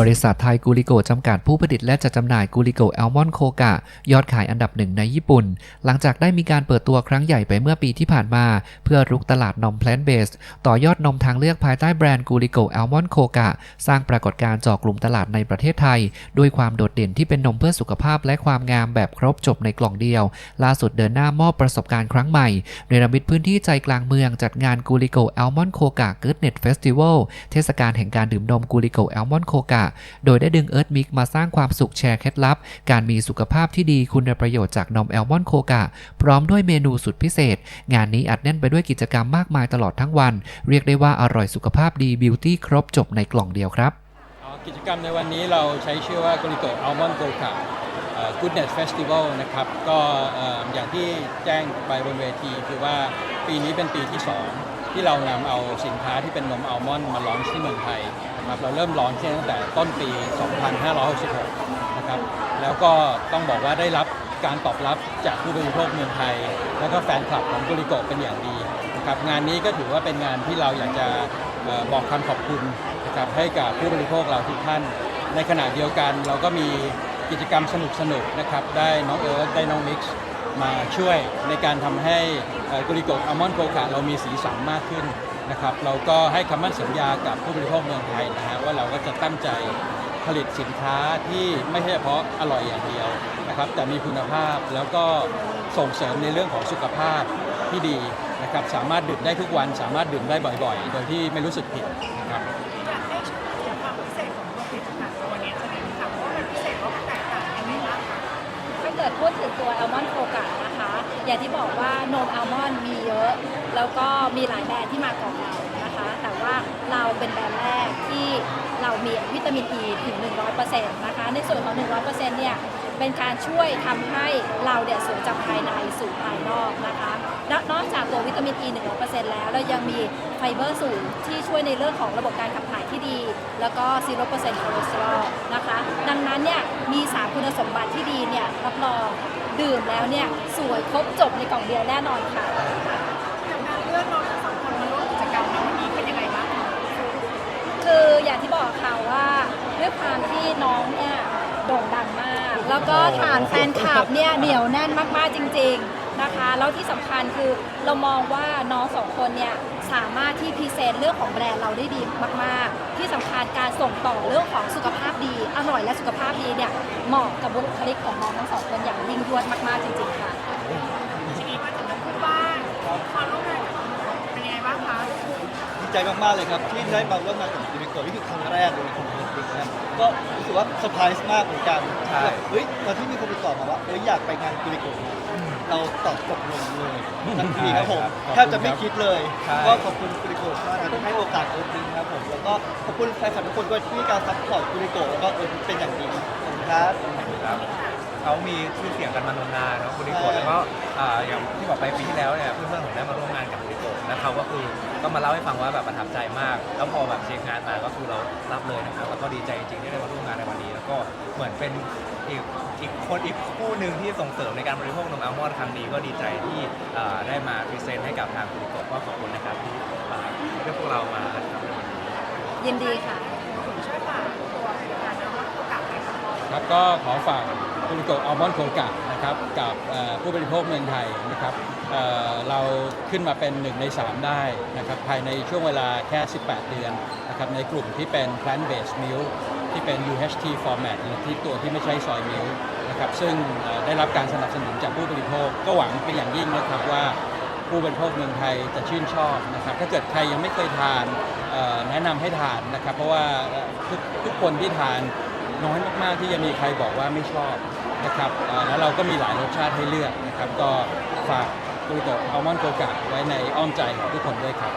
บริษัทไทยกูริโกจำกัดผู้ผลิตและจัดจำหน่ายกูริโกแอลมอนโคกะ ยอดขายอันดับหนึ่งในญี่ปุ่น หลังจากได้มีการเปิดตัวครั้งใหญ่ไปเมื่อปีที่ผ่านมา เพื่อรุกตลาดนมแพลนเบสต่อยอดนมทางเลือกภายใต้แบรนด์กูริโกแอลมอนโคกะ สร้างปรากฏการณ์จาะกลุ่มตลาดในประเทศไทย ด้วยความโดดเด่นที่เป็นนมเพื่อสุขภาพและความงามแบบครบจบในกล่องเดียว ล่าสุดเดินหน้ามอบประสบการณ์ครั้งใหม่เนรมิตพื้นที่ใจกลางเมืองจัดงานกูริโกแอลมอนโคกะเกิร์ดเน็ตเฟสติวัลเทศกาลแห่งการดื่มนมกูริโกแอลมอนโคกะโดยได้ดึงเอิร์ธมิกมาสร้างความสุขแชร์เคล็ดลับ การมีสุขภาพที่ดีคุณประโยชน์จากนมแอลมอนโคกะ พร้อมด้วยเมนูสุดพิเศษ งานนี้อัดแน่นไปด้วยกิจกรรมมากมายตลอดทั้งวัน เรียกได้ว่าอร่อยสุขภาพดีบิวตี้ครบจบในกล่องเดียวครับกิจกรรมในวันนี้เราใช้ชื่อว่า g o r i g o Almond g o k a Goodness Festival นะครับ ก็เอ่ออย่างที่แจ้งไปบนเวทีคือว่าปีนี้เป็นปีที่ 2 ที่เรานำเอาสินค้าที่เป็นนมอัลมอนด์มาลอนที่เมืองไทยนะครับเราเริ่มลอนที่ตั้งแต่ต้นปี 2566 นะครับแล้วก็ต้องบอกว่าได้รับการตอบรับจากผู้บริโภคเมืองไทย แล้วก็แฟนคลับของกุริโกเป็นอย่างดีนะครับงานนี้ก็ถือว่าเป็นงานที่เราอยากจะบอกคำขอบคุณนะครับให้กับผู้บริโภคเราทุกท่าน ในขณะเดียวกันเราก็มีกิจกรรมสนุกๆนะครับได้น้องเอิร์ธได้น้องมิกซ์ มาช่วยในการทำให้กุริโกอัลมอนด์โกกะเรามีสีสันมากขึ้นนะครับเราก็ให้คำมั่นสัญญากับผู้บริโภคเมืองไทยนะฮะว่าเราก็จะตั้งใจผลิตสินค้าที่ไม่ใช่เฉพาะอร่อยอย่างเดียวนะครับแต่มีคุณภาพแล้วก็ส่งเสริมในเรื่องของสุขภาพที่ดีนะครับสามารถดื่มได้ทุกวัน สามารถดื่มได้บ่อยๆ โดยที่ไม่รู้สึกผิดนะครับ อย่างที่บอกว่านมอัลมอนด์มีเยอะ แล้วก็มีหลายแบรนด์ที่มาก่อนเรานะคะ แต่ว่าเราเป็นแบรนด์แรกที่เรามีวิตามินอีถึง 100%นะคะ ในส่วนของ 100%เนี่ยเป็นการช่วยทำให้เราเนี่ยสวยจากภายในสู่ภายนอกนะคะ นอกจากตัววิตามินอ e ี100%แล้วเรายังมีไฟเบอร์สูงที่ช่วยในเรื่องของระบบการขับถ่ายที่ดี แล้วก็ 0%คอเลสเตอรอลนะคะ ดังนั้นเนี่ยมีสารคุณสมบัติที่ดีเนี่ยรับรองดื่มแล้วเนี่ยสวยครบจบในกล่องเดียวแน่นอนค่ะอย่างการเลือกน้องทั้งสองคนมาร่วมกิจกรรมในวันนี้เป็นยังไงบ้างคะคืออย่างที่บอกค่ะว่าด้วยความที่น้องเนี่ยโด่งดังมาก แล้วก็ฐานแฟนคลับเนี่ยเหนียวแน่นมากๆจริง ๆ นะคะ แล้วที่สำคัญคือเรามองว่าน้องสองคนเนี่ยสามารถที่พรีเซนต์เรื่องของแบรนด์เราได้ดีมาก ๆ ที่สำคัญการส่งต่อเรื่องของสุขภาพดี อร่อยและสุขภาพดีเนี่ยเหมาะกับบุคลิกของน้องทั้งสองคนอย่างยิ่งยวดมาก ๆ จริง ๆ ค่ะทีนี้มาถึงน้องคุณบ้างพอร่วมงานกับน้องเป็นยังไงบ้างคะดีใจมาก ๆ เลยครับ ที่ได้มาร่วมงานกับยูนิโกนี่คือครั้งแรกเลยของผมจริงๆนะก็รู้สึกว่าเซอร์ไพรส์มากเหมือนกันแบบเฮ้ยตอนที่มีคนติดต่อมาว่าเฮ้ยอยากไปงานยูนิโก เราตอบตกลงเลยทันทีครับผมใช่ครับแทบจะไม่คิดเลย ใช่ ก็ขอบคุณยูนิโกมากนะที่ให้โอกาสเอิร์ธจริงครับผมแล้วก็ขอบคุณแฟนคลับทุกคนด้วยที่ให้การซัพพอร์ตยูนิโกแล้วก็เอิร์ธเป็นอย่างดีขอบคุณครับ ครับเขามีชื่อเสียงกันมานมนานเนาะคุณดิโกะใช่ แล้วก็อ่าอย่างที่บอกไปปีที่แล้วเนี่ยเพื่อนๆผมได้มาร่วมงานกับคุณดิโกะแล้วเขาก็คือก็มาเล่าให้ฟังว่าแบบประทับใจมาก แล้วพอแบบเช็คงานมาก็คือเรารับเลยนะครับแล้วก็ดีใจจริงๆที่ได้มาร่วมงานในวันนี้ แล้วก็เหมือนเป็นอีก อีกคนอีกคู่หนึ่งที่ส่งเสริมในการบริโภคนมอัลมอนด์ครั้งนี้ก็ดีใจที่อ่าได้มาพรีเซนต์ให้กับทางคุณโกะก็ขอบคุณนะครับที่อ่าเรียกพวกเรามาทำในวันนี้ ยินดีค่ะ ช่วยฝากตัวผลิตภัณฑ์น้องโอกาสหน่อยค่ะครับก็ขอฝากกุริโกอัลมอนด์โคกะนะครับกับเอ่อผู้บริโภคเมืองไทยนะครับเอ่อเราขึ้นมาเป็น1ใน 3 ได้นะครับภายในช่วงเวลาแค่ 18 เดือนนะครับในกลุ่มที่เป็น plant based milk ที่เป็น UHT format หรือที่ตัวที่ไม่ใช่ซอยมิลนะครับซึ่งได้รับการสนับสนุนจากผู้บริโภค ก็หวังเป็นอย่างยิ่งนะครับว่าผู้บริโภคเมืองไทยจะชื่นชอบนะครับ ถ้าเกิดใครยังไม่เคยทานแนะนำให้ทานนะครับ เพราะว่าทุกทุกคนที่ทานน้อยมากๆที่จะมีใครบอกว่าไม่ชอบนะครับแล้วเราก็มีหลายรสชาติให้เลือกนะครับ ก็ฝากกุริโกอัลมอนด์โกกะไว้ในอ้อมใจของทุกคนด้วยครับ